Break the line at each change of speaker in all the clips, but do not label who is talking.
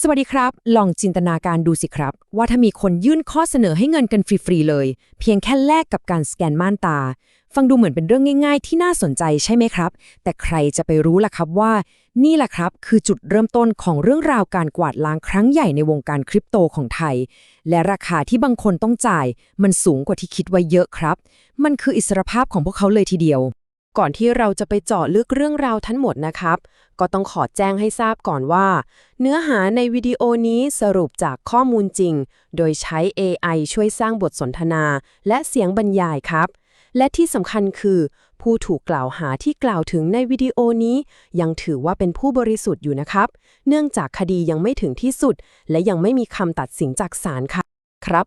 สวัสดีครับ ลองจินตนาการดูสิครับ ว่าถ้ามีคนยื่นข้อเสนอให้เงินกันฟรีๆเลย เพียงแค่แลกกับการสแกนม่านตา ฟังดูเหมือนเป็นเรื่องง่าย ๆ ที่น่าสนใจใช่ไหมครับ แต่ใครจะไปรู้ล่ะครับว่า นี่แหละครับคือจุดเริ่มต้นของเรื่องราวการกวาดล้างครั้งใหญ่ในวงการคริปโตของไทย และราคาที่บางคนต้องจ่าย มันสูงกว่าที่คิดไว้เยอะครับ มันคืออิสรภาพของพวกเขาเลยทีเดียว
ก่อนที่เราจะไปเจาะลึกเรื่องราวทั้งหมดนะครับ ก็ต้องขอแจ้งให้ทราบก่อนว่า เนื้อหาในวิดีโอนี้สรุปจากข้อมูลจริง โดยใช้ AI ช่วยสร้างบทสนทนา และเสียงบรรยายครับ และที่สำคัญคือ ผู้ถูกกล่าวหาที่กล่าวถึงในวิดีโอนี้ ยังถือว่าเป็นผู้บริสุทธิ์อยู่นะครับ เนื่องจากคดียังไม่ถึงที่สุด และยังไม่มีคำตัดสินจากศาลค่ะครับ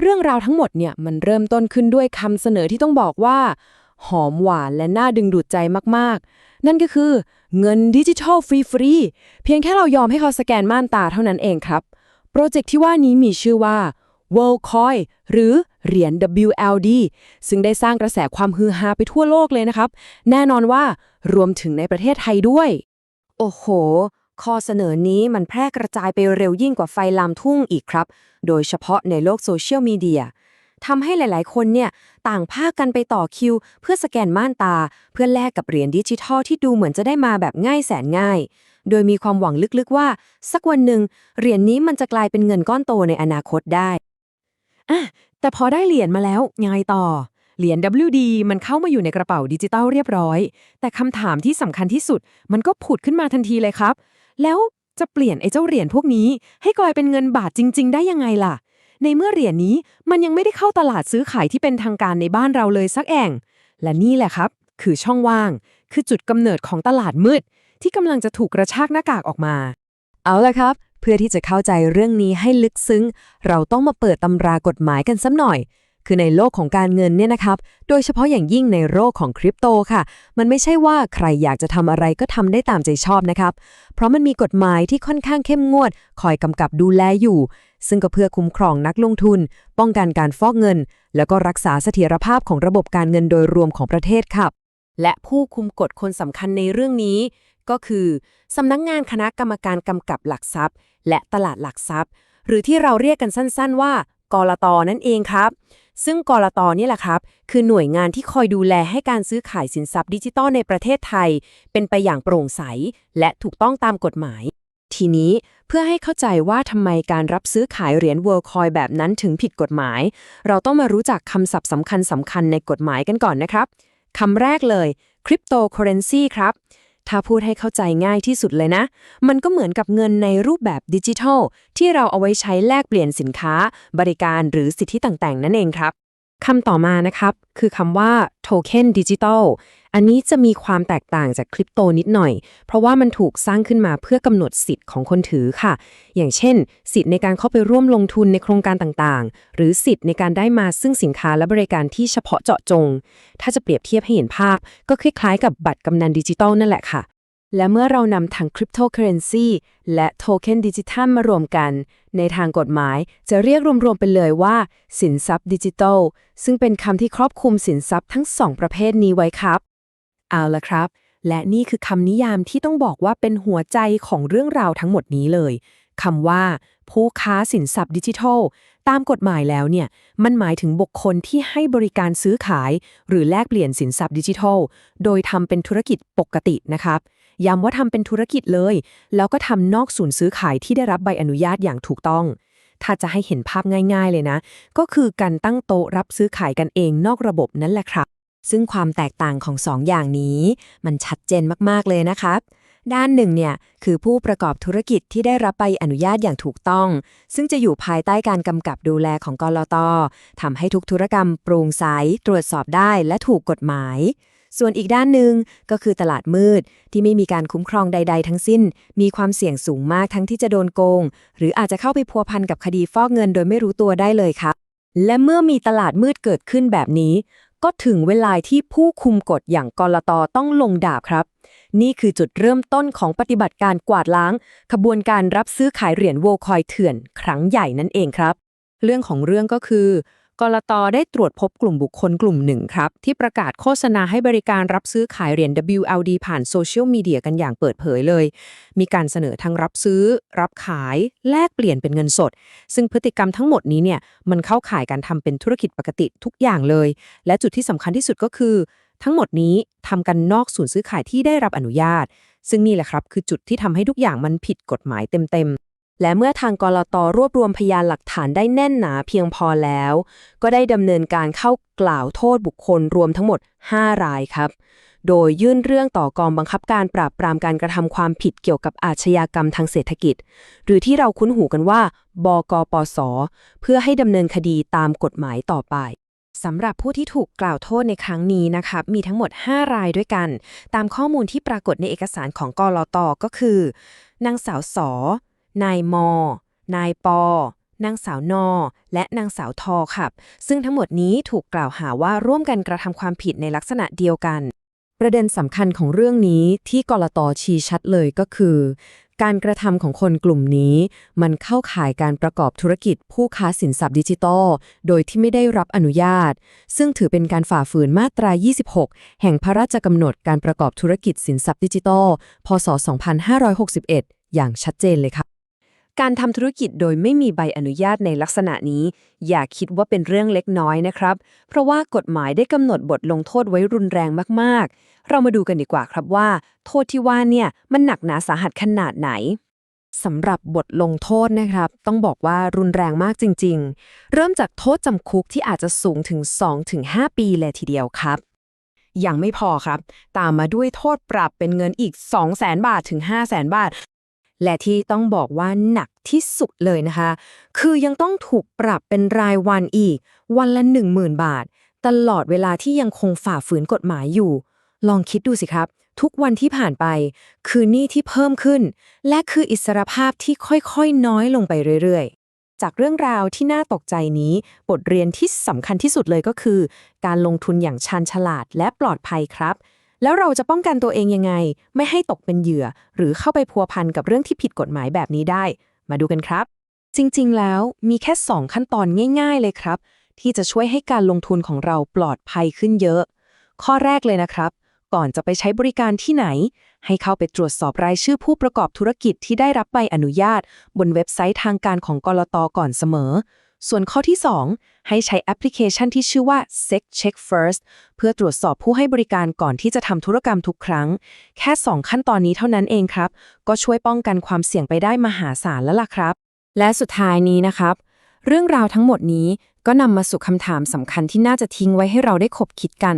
เรื่องราวทั้งหมดเนี่ยมันเริ่มต้นขึ้นด้วยคำเสนอที่ต้องบอกว่า หอมหวานและน่าดึงดูดใจมากๆ นั่นก็คือเงินดิจิทัลฟรีๆ เพียงแค่เรายอมให้เขาสแกนม่านตาเท่านั้นเองครับ โปรเจกต์ที่ว่านี้มีชื่อว่า WorldCoin หรือเหรียญ WLD ซึ่งได้สร้างกระแสความฮือฮาไปทั่วโลกเลยนะครับ แน่นอนว่ารวมถึงในประเทศไทยด้วย
โอ้โห ข้อเสนอนี้มันแพร่กระจายไปเร็วยิ่งกว่าไฟลามทุ่งอีกครับ โดยเฉพาะในโลกโซเชียลมีเดีย ทำให้หลาย ๆ คนเนี่ยต่างพากันไปต่อคิว เพื่อสแกนม่านตา เพื่อแลกกับเหรียญดิจิทัลที่ดูเหมือนจะได้มาแบบง่ายแสนง่าย โดยมีความหวังลึก ๆ ว่า สักวันหนึ่งเหรียญนี้มันจะกลายเป็นเงินก้อนโตในอนาคตได้
อะแต่พอได้เหรียญมาแล้วยังไงต่อ เหรียญ WD มันเข้ามาอยู่ในกระเป๋าดิจิตอลเรียบร้อย แต่คำถามที่สำคัญที่สุด มันก็ผุดขึ้นมาทันทีเลยครับ แล้วจะเปลี่ยนไอ้เจ้าเหรียญพวกนี้ ให้กลายเป็นเงินบาทจริง ๆ ได้ยังไงล่ะ ในเมื่อเหรียญนี้มันยังไม่ได้เข้าตลาดซื้อขายที่เป็นทางการในบ้านเราเลยสักแอ่งและนี่แหละครับ คือช่องว่าง คือจุดกำเนิดของตลาดมืด ที่กำลังจะถูกกระชากหน้ากากออกมา
เอาละครับ เพื่อที่จะเข้าใจเรื่องนี้ให้ลึกซึ้ง เราต้องมาเปิดตำรากฎหมายกันสักหน่อย คือในโลกของการเงินเนี่ยนะครับ โดยเฉพาะอย่างยิ่งในโลกของคริปโตค่ะ มันไม่ใช่ว่าใครอยากจะทำอะไรก็ทำได้ตามใจชอบนะครับ เพราะมันมีกฎหมายที่ค่อนข้างเข้มงวด คอยกำกับดูแลอยู่ ซึ่งก็เพื่อคุ้มครองนักลงทุน ป้องกันการฟอกเงิน แล้วก็รักษาเสถียรภาพของระบบการเงินโดยรวมของประเทศครับ
และผู้คุมกฎคนสำคัญในเรื่องนี้ ก็คือสำนักงงานคณะกรรมการกำกับหลักทรัพย์ และตลาดหลักทรัพย์ หรือที่เราเรียกกันสั้น ๆ ว่ากลตนั่นเองครับ ซึ่งกลตนี่แหละครับ คือหน่วยงานที่คอยดูแลให้การซื้อขายสินทรัพย์ดิจิตอลในประเทศไทย เป็นไปอย่างโปร่งใส และถูกต้องตามกฎหมาย ทีนี้ เพื่อให้เข้าใจว่าทำไมการรับซื้อขายเหรียญ World Coin แบบนั้นถึงผิดกฎหมาย เราต้องมารู้จักคำศัพท์สำคัญสำคัญในกฎหมายกันก่อนนะครับคำแรกเลย Cryptocurrency ครับ ถ้าพูดให้เข้าใจง่ายที่สุดเลยนะ มันก็เหมือนกับเงินในรูปแบบดิจิทัล ที่เราเอาไว้ใช้แลกเปลี่ยนสินค้า บริการหรือสิทธิต่างๆ นั่นเองครับ คำต่อมานะครับ คือคำว่า Token Digital อันนี้จะมีความแตกต่างจากคริปโตนิดหน่อย เพราะว่ามันถูกสร้างขึ้นมาเพื่อกำหนดสิทธิ์ของคนถือค่ะ อย่างเช่น สิทธิ์ในการเข้าไปร่วมลงทุนในโครงการต่างๆ หรือสิทธิ์ในการได้มาซึ่งสินค้าและบริการที่เฉพาะเจาะจง ถ้าจะเปรียบเทียบให้เห็นภาพ ก็คล้ายๆ กับบัตรกำนันดิจิตอลนั่นแหละค่ะ และเมื่อเรานำทั้งคริปโตเคอเรนซีและโทเค็นดิจิทัลมารวมกัน ในทางกฎหมายจะเรียกรวมๆไปเลยว่า สินทรัพย์ดิจิทัล ซึ่งเป็นคำที่ครอบคลุมสินทรัพย์ทั้งสองประเภทนี้ไว้ครับ เอาละครับ และนี่คือคำนิยามที่ต้องบอกว่าเป็นหัวใจของเรื่องราวทั้งหมดนี้เลยคำว่า ผู้ค้าสินทรัพย์ดิจิทัล ตามกฎหมายแล้วเนี่ย มันหมายถึงบุคคลที่ให้บริการซื้อขาย หรือแลกเปลี่ยนสินทรัพย์ดิจิทัล โดยทำเป็นธุรกิจปกตินะครับ ย้ำว่าทำเป็นธุรกิจเลย แล้วก็ทำนอกศูนย์ซื้อขายที่ได้รับใบอนุญาตอย่างถูกต้อง ถ้าจะให้เห็นภาพง่ายๆเลยนะ ก็คือการตั้งโต๊ะรับซื้อขายกันเองนอกระบบนั่นแหละครับ
ซึ่งความแตกต่างของสองอย่างนี้ มันชัดเจนมากๆเลยนะครับด้านหนึ่งเนี่ยคือผู้ประกอบธุรกิจที่ได้รับใบอนุญาตอย่างถูกต้อง ซึ่งจะอยู่ภายใต้การกำกับดูแลของกรลตทำให้ทุกธุรกรรมโปร่งใสตรวจสอบได้และถูกกฎหมาย ส่วนอีกด้านหนึ่งก็คือตลาดมืดที่ไม่มีการคุ้มครองใด ๆ ทั้งสิ้น มีความเสี่ยงสูงมากทั้งที่จะโดนโกง หรืออาจจะเข้าไปพัวพันกับคดีฟอกเงินโดยไม่รู้ตัวได้เลยครับ และเมื่อมีตลาดมืดเกิดขึ้นแบบนี้ ก็ถึงเวลาที่ผู้คุมกฎอย่างกลตต้องลงดาบครับ นี่คือจุดเริ่มต้นของปฏิบัติการกวาดล้าง ขบวนการรับซื้อขายเหรียญโวลคอยเถื่อน ครั้งใหญ่นั่นเองครับ
เรื่องของเรื่องก็คือ กลตได้ตรวจพบกลุ่มบุคคลกลุ่มหนึ่งครับ ที่ประกาศโฆษณาให้บริการรับซื้อขายเหรียญ WLD ผ่านโซเชียลมีเดียกันอย่างเปิดเผยเลย มีการเสนอทั้งรับซื้อ รับขาย แลกเปลี่ยนเป็นเงินสด ซึ่งพฤติกรรมทั้งหมดนี้เนี่ยมันเข้าข่ายการทำเป็นธุรกิจปกติทุกอย่างเลย และจุดที่สำคัญที่สุดก็คือ ทั้งหมดนี้ทำกันนอกศูนย์ซื้อขายที่ได้รับอนุญาต ซึ่งนี่แหละครับคือจุดที่ทำให้ทุกอย่างมันผิดกฎหมายเต็มๆ และเมื่อทางกรตรวบรวมพยานหลักฐานได้แน่นหนาเพียงพอแล้ว ก็ได้ดำเนินการเข้ากล่าวโทษบุคคลรวมทั้งหมด 5 รายครับ โดยยื่นเรื่องต่อกองบังคับการปราบปรามการกระทำความผิดเกี่ยวกับอาชญากรรมทางเศรษฐกิจ หรือที่เราคุ้นหูกันว่า บกปส เพื่อให้ดำเนินคดีตามกฎหมายต่อไปสำหรับผู้ที่ถูกกล่าวโทษในครั้งนี้นะครับมีทั้งหมด 5 รายด้วยกัน ตามข้อมูลที่ปรากฏในเอกสารของกลตก็คือ นางสาวสอ นายมอ นายปอนางสาวนอ และนางสาวทอครับ ซึ่งทั้งหมดนี้ถูกกล่าวหาว่าร่วมกันกระทำความผิดในลักษณะเดียวกัน ประเด็นสำคัญของเรื่องนี้ที่กลตชี้ชัดเลยก็คือ การกระทำของคนกลุ่มนี้ มันเข้าข่ายการประกอบธุรกิจผู้ค้าสินทรัพย์ดิจิทัลโดยที่ไม่ได้รับอนุญาต ซึ่งถือเป็นการฝ่าฝืนมาตรา 26 แห่งพระราชกำหนดการประกอบธุรกิจสินทรัพย์ดิจิทัลพศ 2561 อย่างชัดเจนเลยค่ะ การทำธุรกิจโดยไม่มีใบอนุญาตในลักษณะนี้ อย่าคิดว่าเป็นเรื่องเล็กน้อยนะครับ เพราะว่ากฎหมายได้กำหนดบทลงโทษไว้รุนแรงมากๆ เรามาดูกันดีกว่าครับว่า โทษที่ว่าเนี่ยมันหนักหนาสาหัสขนาดไหนสำหรับบทลงโทษนะครับ ต้องบอกว่ารุนแรงมากจริง ๆ เริ่มจากโทษจำคุกที่อาจจะสูงถึง 2-5 ปีเลยทีเดียวครับ ยังไม่พอครับ ตามมาด้วยโทษปรับเป็นเงินอีก 200,000 บาทถึง 500,000 บาท และที่ต้องบอกว่าหนักที่สุดเลยนะคะ คือยังต้องถูกปรับเป็นรายวันอีก วันละ 10,000 บาท ตลอดเวลาที่ยังคงฝ่าฝืนกฎหมายอยู่ ลองคิดดูสิครับ ทุกวันที่ผ่านไป คือหนี้ที่เพิ่มขึ้น และคืออิสรภาพที่ค่อยๆ น้อยลงไปเรื่อยๆ จากเรื่องราวที่น่าตกใจนี้ บทเรียนที่สำคัญที่สุดเลยก็คือ การลงทุนอย่างชาญฉลาดและปลอดภัยครับ แล้วเราจะป้องกันตัวเองยังไง ไม่ให้ตกเป็นเหยื่อ หรือเข้าไปพัวพันกับเรื่องที่ผิดกฎหมายแบบนี้ได้ มาดูกันครับ จริงๆ แล้วมีแค่ 2 ขั้นตอนง่าย ๆ เลยครับ ที่จะช่วยให้การลงทุนของเราปลอดภัยขึ้นเยอะ ข้อแรกเลยนะครับ ก่อนจะไปใช้บริการที่ไหน ให้เข้าไปตรวจสอบรายชื่อผู้ประกอบธุรกิจที่ได้รับใบอนุญาต บนเว็บไซต์ทางการของกลตก่อนเสมอ ส่วนข้อที่ 2 ให้ใช้แอปพลิเคชันที่ชื่อว่า Sec Check First เพื่อตรวจสอบผู้ให้บริการก่อนที่จะทำธุรกรรมทุกครั้ง แค่ 2 ขั้นตอนนี้เท่านั้นเองครับ ก็ช่วยป้องกันความเสี่ยงไปได้มหาศาลแล้วล่ะครับ และสุดท้ายนี้นะครับ เรื่องราวทั้งหมดนี้ก็นำมาสู่คำถามสำคัญที่น่าจะทิ้งไว้ให้เราได้คบคิดกัน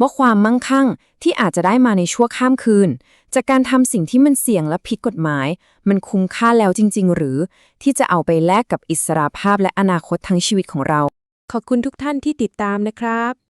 ว่าความมั่งคั่งที่อาจจะได้มาในชั่วข้ามคืน จากการทำสิ่งที่มันเสี่ยงและผิดกฎหมาย มันคุ้มค่าแล้วจริง ๆ หรือ ที่จะเอาไปแลกกับอิสรภาพและอนาคตทั้งชีวิตของเรา ขอบคุณทุกท่านที่ติดตามนะครับ